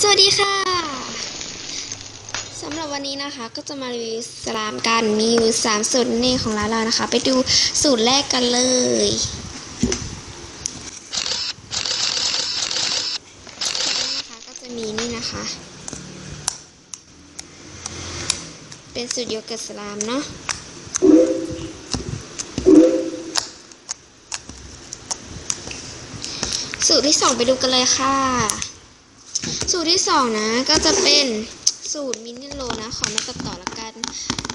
สวัสดีค่ะสำหรับวันนี้นะคะก็จะมารีวิวสลามกันมีอยู่สามสูตรนั่นของร้านเรานะคะ ไปดูสูตรแรกกันเลย นะคะก็จะมีนี่นะคะ เป็นสูตรโยเกิร์ตสลามเนาะสูตรที่สองไปดูกันเลยค่ะ สูตรที่สองนะ ก็จะเป็นสูตรมินิโลนะ ขอม่ตัดต่อละกัน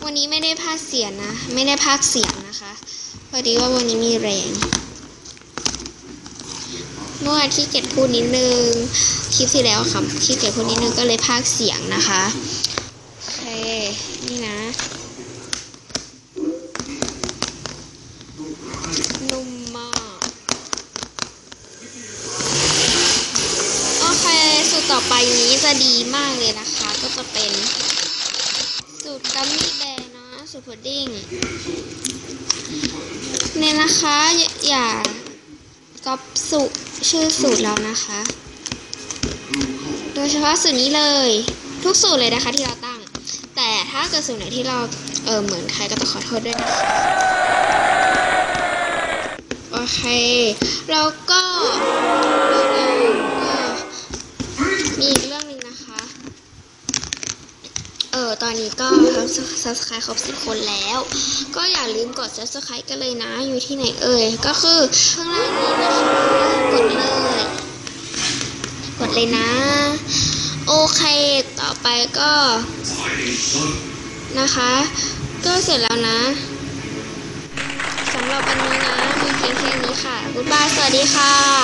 วันนี้ไม่ได้พากเสียงนะ ไม่ได้พากเสียงนะคะพอดีว่าวันนี้มีแรงเมื่อวานขี้เกียจพูดนิดนึงคลิปที่แล้วค่ะขี้เกียจพูดนิดนึงก็เลยพากเสียงนะคะโอเคนี่นะ ต่อไปนี้จะดีมากเลยนะคะ ก็จะเป็น สูตรกัมมี่แบร์นะสูตรพุดดิ้งเนี่ยนะคะอย่าก๊อปสูตรชื่อสูตรเรานะคะ โดยเฉพาะสูตรนี้เลย ทุกสูตรเลยนะคะที่เราตั้ง แต่ถ้าเกิดสูตรไหนที่เราเออเหมือนใครก็ต้องขอโทษด้วยนะคะโอเคแล้วก็ มีอีกเรื่องหนึ่งนะคะ เออตอนนี้ก็ทำ subscribe ครบสิบคนแล้ว ก็อย่าลืมกด subscribe กันเลยนะ อยู่ที่ไหนเอ่ย ก็คือข้างล่างนี้นะคะ กดเลย กดเลยนะ โอเค ต่อไปก็ นะคะ ก็เสร็จแล้วนะสำหรับวันนี้นะ มีเพียงแค่นี้ค่ะ บ๊ายบาย สวัสดีค่ะ